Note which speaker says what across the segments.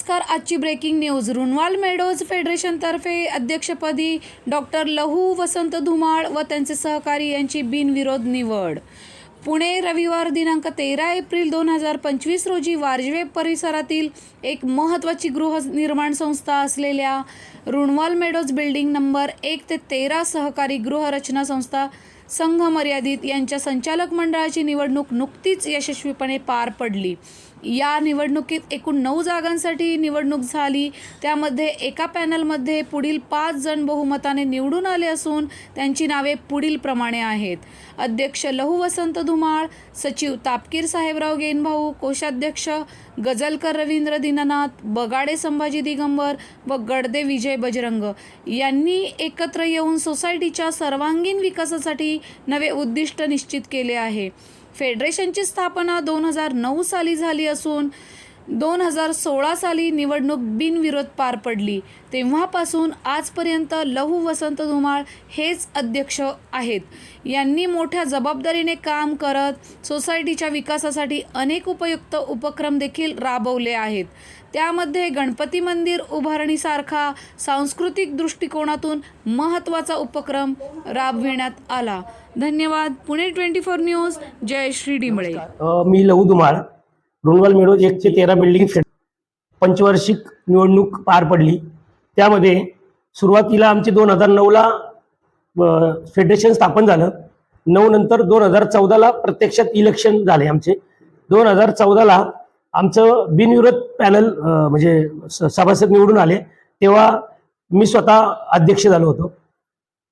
Speaker 1: नमस्कार आजची breaking news Runwal meadows फेडरेशनतर्फे अध्यक्षपदी डॉक्टर लहू वसंत धुमाळ व त्यांचे सहकारी यांची बिनविरोध निवड. पुणे रविवार दिनांक तेरा एप्रिल दोन हजार पंचवीस रोजी वारजवे परिसरातील एक महत्त्वाची गृहनिर्माण संस्था असलेल्या रुणवाल मेडोज बिल्डिंग नंबर एक ते तेरा सहकारी गृहरचना संस्था संघ मर्यादित यांच्या संचालक मंडळाची निवडणूक नुकतीच यशस्वीपणे पार पडली. या निवडणुकीत एकूण नऊ जागांसाठी निवडणूक झाली. त्यामध्ये एका पॅनलमध्ये पुढील पाच जण बहुमताने निवडून आले असून त्यांची नावे पुढील प्रमाणे आहेत. अध्यक्ष लहू वसंत धुमाळ सचिव तापकीर साहेबराव गेनभाऊ कोषाध्यक्ष गजलकर रवींद्र दीननाथ बगाडे संभाजी दिगंबर व गडदे विजय बजरंग यांनी एकत्र येऊन सोसायटीच्या सर्वांगीण विकासासाठी नवे उद्दिष्ट निश्चित केले आहे. फेडरेशनची स्थापना दोन हजार नऊ साली झाली असून दोन हजार सोळा साली निवडणूक बिनविरोध पार पडली. तेव्हापासून आजपर्यंत लहू वसंत धुमाळ हेच अध्यक्ष आहेत. यांनी मोठ्या जबाबदारीने काम करत सोसायटीच्या विकासासाठी अनेक उपयुक्त उपक्रम देखील राबवले आहेत. त्यामध्ये गणपती मंदिर उभारणीसारखा सांस्कृतिक दृष्टिकोनातून महत्त्वाचा उपक्रम राबविण्यात आला. धन्यवाद. Pune twenty four news. जय श्री डिंबळे.
Speaker 2: मी लहू धुमाळ. रुणवाल मेडोज एकशे तेरा बिल्डिंग फेड पंचवार्षिक निवडणूक पार पडली. त्यामध्ये सुरुवातीला आमचे दोन हजार नऊला फेडरेशन स्थापन झालं. नऊ नंतर दोन हजार चौदाला प्रत्यक्षात इलेक्शन झाले आमचे. दोन हजार चौदाला आमचं बिनविरोध पॅनल म्हणजे स- सभासद निवडून आले. तेव्हा मी स्वतः अध्यक्ष झालो होतो.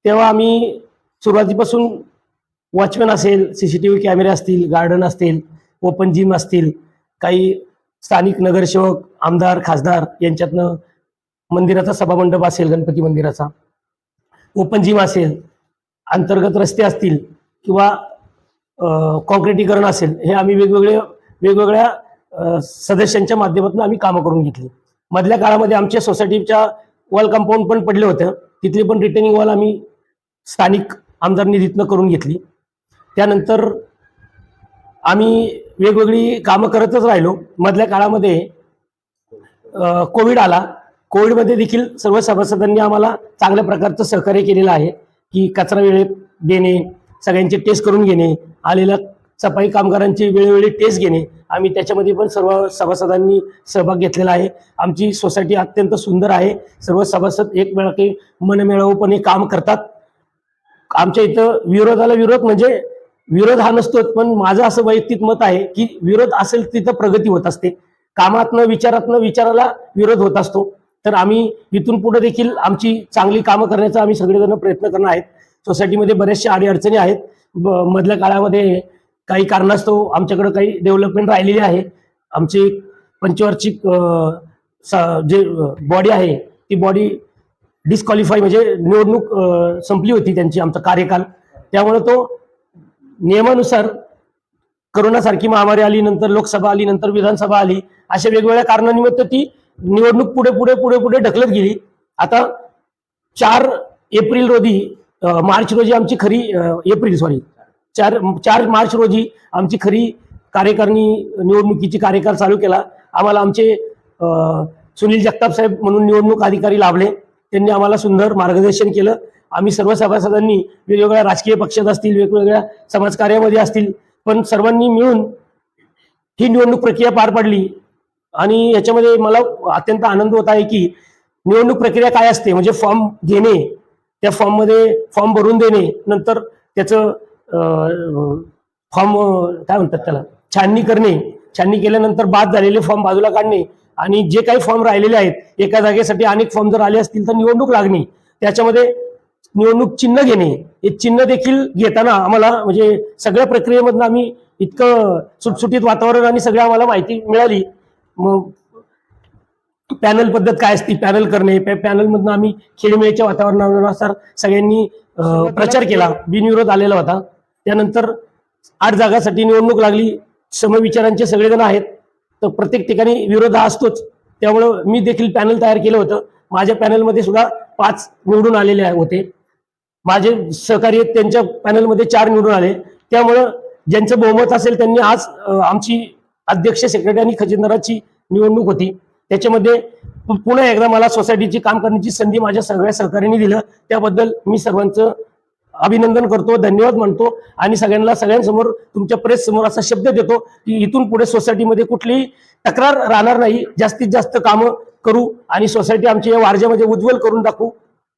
Speaker 2: तेव्हा आम्ही सुरुवातीपासून वॉचमॅन असेल सी सी टी व्ही कॅमेरे असतील गार्डन असतील ओपन जिम असतील काही स्थानिक नगरसेवक आमदार खासदार यांच्यातनं मंदिराचा सभामंडप असेल गणपती मंदिराचा ओपन जिम असेल अंतर्गत रस्ते असतील किंवा कॉन्क्रिटीकरण असेल हे आम्ही वेगवेगळे वेगवेगळ्या सदस्यांच्या माध्यमातून आम्ही कामं करून घेतली. मधल्या काळामध्ये आमच्या सोसायटीच्या वॉल कंपाऊंड पण पडले होते. तिथली पण रिटर्निंग वॉल आम्ही स्थानिक आमदार निधीतनं करून घेतली. त्यानंतर आम्ही वेगवेगळी कामं करतच राहिलो. मधल्या काळामध्ये कोविड आला. कोविडमध्ये देखील सर्व सभासदांनी आम्हाला चांगल्या प्रकारचं सहकार्य केलेलं आहे की कचरा वेळेत देणे सगळ्यांचे टेस्ट करून घेणे आलेल्या सफाई कामगारांची वेळोवेळी टेस्ट घेणे आम्ही त्याच्यामध्ये पण सर्व सभासदांनी सहभाग घेतलेला आहे. आमची सोसायटी अत्यंत सुंदर आहे. सर्व सभासद एकमेळाके मनमिळावूपणे काम करतात. आमच्या इथं विरोधाला विरोध म्हणजे विरोध हा नसतोच पण माझं असं वैयक्तिक मत आहे की विरोध असेल तिथं प्रगती होत असते. कामातनं विचारातनं विचाराला विरोध होत असतो. तर आम्ही इथून पुढे देखील आमची चांगली कामं करण्याचा आम्ही सगळेजण प्रयत्न करणार आहेत. सोसायटीमध्ये बऱ्याचशा अडीअडचणी आहेत. ब- मधल्या काळामध्ये काही कारणास्तव आमच्याकडे काही डेव्हलपमेंट राहिलेली आहे. आमची पंचवार्षिक स- जे बॉडी आहे ती बॉडी डिस्क्वालिफाय म्हणजे निवडणूक संपली होती त्यांची आमचा कार्यकाल. त्यामुळे तो नियमानुसार करोनासारखी महामारी आली नंतर लोकसभा आली नंतर विधानसभा आली अशा वेगवेगळ्या कारणानिमित्त ती निवडणूक पुढे पुढे पुढे पुढे ढकलत गेली. आता चार एप्रिल रोजी मार्च रोजी आमची खरी एप्रिल सॉरी चार चार मार्च रोजी आमची खरी कार्यकारिणी निवडणुकीची कार्यकाळ चालू केला. आम्हाला आमचे सुनील जगताप साहेब म्हणून निवडणूक अधिकारी लाभले. त्यांनी आम्हाला सुंदर मार्गदर्शन केलं. आम्ही सर्व सभासदांनी वेगवेगळ्या राजकीय पक्षात असतील वेगवेगळ्या समाजकार्यामध्ये असतील पण सर्वांनी मिळून ही निवडणूक प्रक्रिया पार पडली. आणि याच्यामध्ये मला अत्यंत आनंद होत आहे की निवडणूक प्रक्रिया काय असते? म्हणजे फॉर्म घेणे त्या फॉर्ममध्ये फॉर्म भरून देणे नंतर त्याचं फॉर्म काय म्हणतात त्याला? छाननी करणे. छाननी केल्यानंतर बाद झालेले फॉर्म बाजूला काढणे. आणि जे काही फॉर्म राहिलेले आहेत एका जागेसाठी अनेक फॉर्म जर आले असतील तर निवडणूक लागणे. त्याच्यामध्ये निवडणूक चिन्ह घेणे हे चिन्ह देखील घेताना आम्हाला म्हणजे सगळ्या प्रक्रियेमधनं आम्ही इतकं सुटसुटीत वातावरण आणि सगळ्या आम्हाला माहिती मिळाली. मग पॅनल पद्धत काय असते? पॅनल करणे पॅनल मधनं आम्ही खेळमेळच्या वातावरणानुसार सगळ्यांनी प्रचार केला. बिनविरोध आलेला होता. त्यानंतर आठ जागासाठी निवडणूक लागली. समविचारांचे सगळेजण आहेत. तर प्रत्येक ठिकाणी विरोध हा असतोच. त्यामुळं मी देखील पॅनल तयार केलं होतं. माझ्या पॅनलमध्ये सुद्धा पाच निवडून आलेले आहे- होते. माझे सहकारी त्यांच्या पॅनलमध्ये चार निवडून आले. त्यामुळं ज्यांचं बहुमत असेल त्यांनी आज आमची अध्यक्ष सेक्रेटरी आणि खजिनदाराची निवडणूक होती. त्याच्यामध्ये पुन्हा एकदा मला सोसायटीची काम करण्याची संधी माझ्या सगळ्या सहकार्याने दिलं. त्याबद्दल मी सर्वांचं अभिनंदन करतो धन्यवाद म्हणतो आणि सगळ्यांना सगळ्यांसमोर तुमच्या प्रेस समोर असा शब्द देतो की इथून पुढे सोसायटीमध्ये कुठलीही तक्रार राहणार नाही. जास्तीत जास्त कामं करू आणि सोसायटी आमची या वारज्यामध्ये उज्ज्वल करून टाकू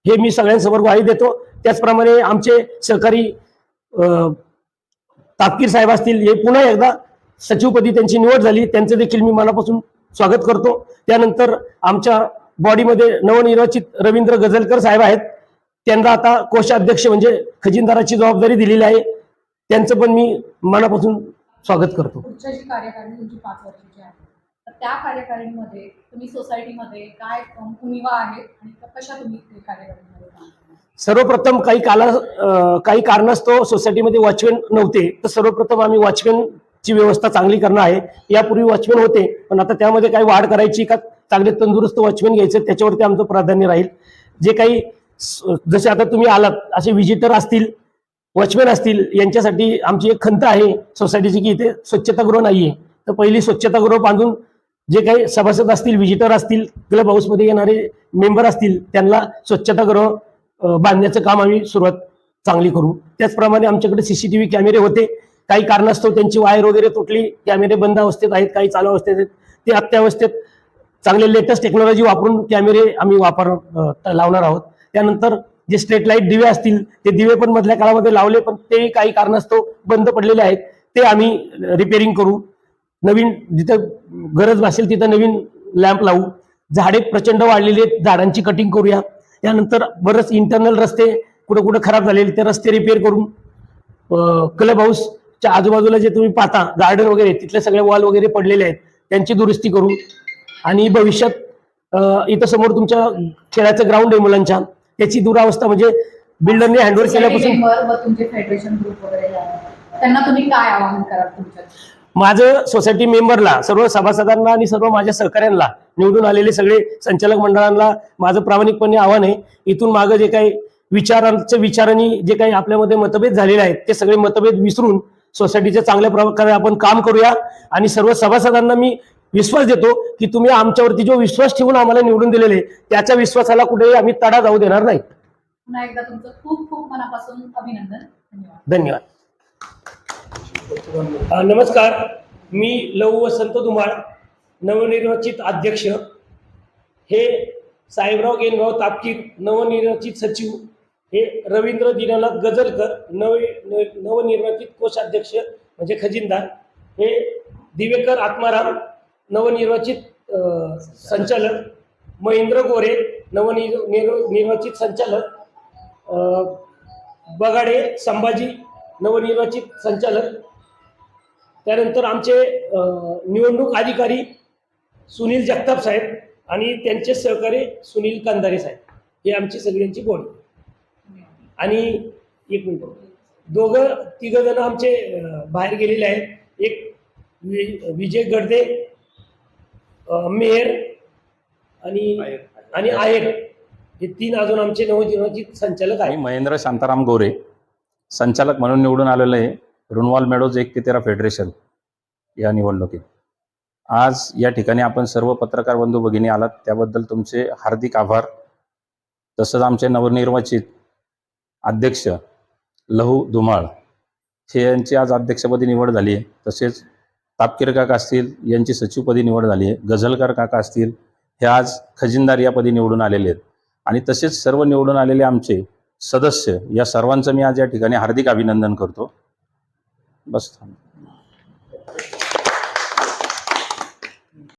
Speaker 2: हे मी सगळ्यांसमोर ग्वाही देतो. त्याचप्रमाणे आमचे सहकारी अं, तापकीर साहेब असतील हे पुन्हा एकदा सचिवपदी त्यांची निवड झाली. त्यांचं देखील मी मनापासून स्वागत करतो. त्यानंतर आमच्या बॉडीमध्ये नवनिर्वाचित रवींद्र गजलकर साहेब आहेत. त्यांना आता कोषाध्यक्ष म्हणजे खजिनदाराची जबाबदारी दिलेली आहे. त्यांचं पण मी मनापासून स्वागत करतो.
Speaker 3: पुढच्या जी कार्यकारिणी तुमची पाच वर्षाची आहे तर त्या कार्यकारिणीमध्ये तुम्ही सोसायटीमध्ये काय अम, उणिवा आहेत आणि कशा तुम्ही ते कार्यकारिणीमध्ये काम करणार?
Speaker 2: सर्वप्रथम काही काला अं, काही कारणास्तव सोसायटीमध्ये वॉचमॅन नव्हते तर सर्वप्रथम आम्ही वॉचमॅनची व्यवस्था चांगली करणं आहे. यापूर्वी वॉचमॅन होते पण आता त्यामध्ये काही वाढ करायची का चांगले तंदुरुस्त वॉचमॅन घ्यायचे त्याच्यावरती आमचं प्राधान्य राहील. जे काही जसे आता तुम्ही आलात असे व्हिजिटर असतील वॉचमॅन असतील यांच्यासाठी आमची एक खंत आहे सोसायटीची की इथे स्वच्छतागृह नाहीये. तर पहिली स्वच्छतागृह बांधून जे काही सभासद असतील व्हिजिटर असतील क्लब हाऊसमध्ये येणारे मेंबर असतील त्यांना स्वच्छतागृह बांधण्याचं काम आम्ही सुरुवात चांगली करू. त्याचप्रमाणे आमच्याकडे सीसीटीव्ही कॅमेरे होते. काही कारणास्तव त्यांची वायर वगैरे तुटली कॅमेरे बंद अवस्थेत आहेत काही चालू अवस्थेत आहेत. ते अत्यावस्थेत चांगले लेटेस्ट टेक्नॉलॉजी वापरून कॅमेरे आम्ही वापर लावणार आहोत. त्यानंतर जे स्ट्रेट लाइट दिवे असतील ते दिवे पण मधल्या काळामध्ये लावले पण ते काही कारणास्तव बंद पडलेले आहेत. ते आम्ही रिपेअरिंग करू. नवीन जिथं गरज भासेल तिथं नवीन लॅम्प लावू. झाडे प्रचंड वाढलेली आहेत झाडांची कटिंग करूया. त्यानंतर बरंच इंटरनल रस्ते कुठं कुठं खराब झालेले ते रस्ते रिपेअर करून क्लब हाऊसच्या आजूबाजूला जे तुम्ही पाहता गार्डन वगैरे तिथले सगळे वॉल वगैरे पडलेले आहेत. त्यांची दुरुस्ती करू. आणि भविष्यात इथं समोर तुमच्या खेळाचं ग्राउंड आहे मुलांच्या. त्याची दुरावस्था म्हणजे बिल्डरने हँडओव्हर केल्यापासून
Speaker 3: member व तुमचे फेडरेशन ग्रुप वगैरे जे आहेत, त्यांना तुम्ही काय आवाहन कराल तुमच्या
Speaker 2: माझं सोसायटी मेंबरला सर्व सभासदांना आणि सर्व माझ्या सहकाऱ्यांना निवडून आलेले सगळे संचालक मंडळांना माझं प्रामाणिकपणे आव्हान आहे. इथून मागं जे काही विचारांचे विचारांनी जे काही आपल्यामध्ये मतभेद झालेले आहेत ते सगळे मतभेद विसरून सोसायटीच्या चांगल्या प्रकारे आपण काम करूया. आणि सर्व सभासदांना मी विश्वास देतो की तुम्ही आमच्यावरती जो विश्वास ठेवून आम्हाला निवडून दिलेले त्याच्या विश्वासाला कुठेही आम्ही तडा जाऊ देणार नाही.
Speaker 3: पुन्हा एकदा तुमचं खूप खूप मनापासून अभिनंदन. धन्यवाद.
Speaker 2: नमस्कार. मी लव वसंत धुमाळ नवनिर्वाचित अध्यक्ष. हे साहेबराव गेनगाव तापकीर नवनिर्वाचित सचिव. हे रवींद्र दीनानाथ गजलकर नव नवनिर्वाचित कोषाध्यक्ष म्हणजे खजिनदार. हे दिवेकर आत्माराम नवनिर्वाचित संचालक. महेंद्र गोरे नवनिर निर्वाचित संचालक. बगाडे संभाजी नवनिर्वाचित संचालक. त्यानंतर आमचे निवडणूक अधिकारी सुनील जगताप साहेब आणि त्यांचे सहकारी सुनील कंदारे साहेब. हे आमची सगळ्यांची बोल आणि एक मिनिट. दोघं तिघं जण आमचे बाहेर गेलेले आहेत. एक वि- विजय गडदे मेहर आणि आणि आहेर हे तीन अजून आमचे नवनिर्वाचित संचालक
Speaker 4: मी
Speaker 2: आहेत
Speaker 4: महेंद्र शांताराम गोरे संचालक म्हणून निवडून आलेलो आहे रुनवाल मेडोज एक ते तेरा फेडरेशन या निवडणुकीत. आज या ठिकाणी आपण सर्व पत्रकार बंधू भगिनी आलात त्याबद्दल तुमचे हार्दिक आभार. तसंच आमचे नवनिर्वाचित अध्यक्ष लहू धुमाळ हे यांची आज अध्यक्षपदी निवड झाली आहे तसेच तापकीर काका असतील यांची सचिवपदी निवड झाली आहे. गझलकर काका असतील हे आज खजिनदार या पदी निवडून आलेले आहेत. आणि तसेच सर्व निवडून आलेले आमचे सदस्य या सर्वांचं मी आज या ठिकाणी हार्दिक अभिनंदन करतो. बस थांब.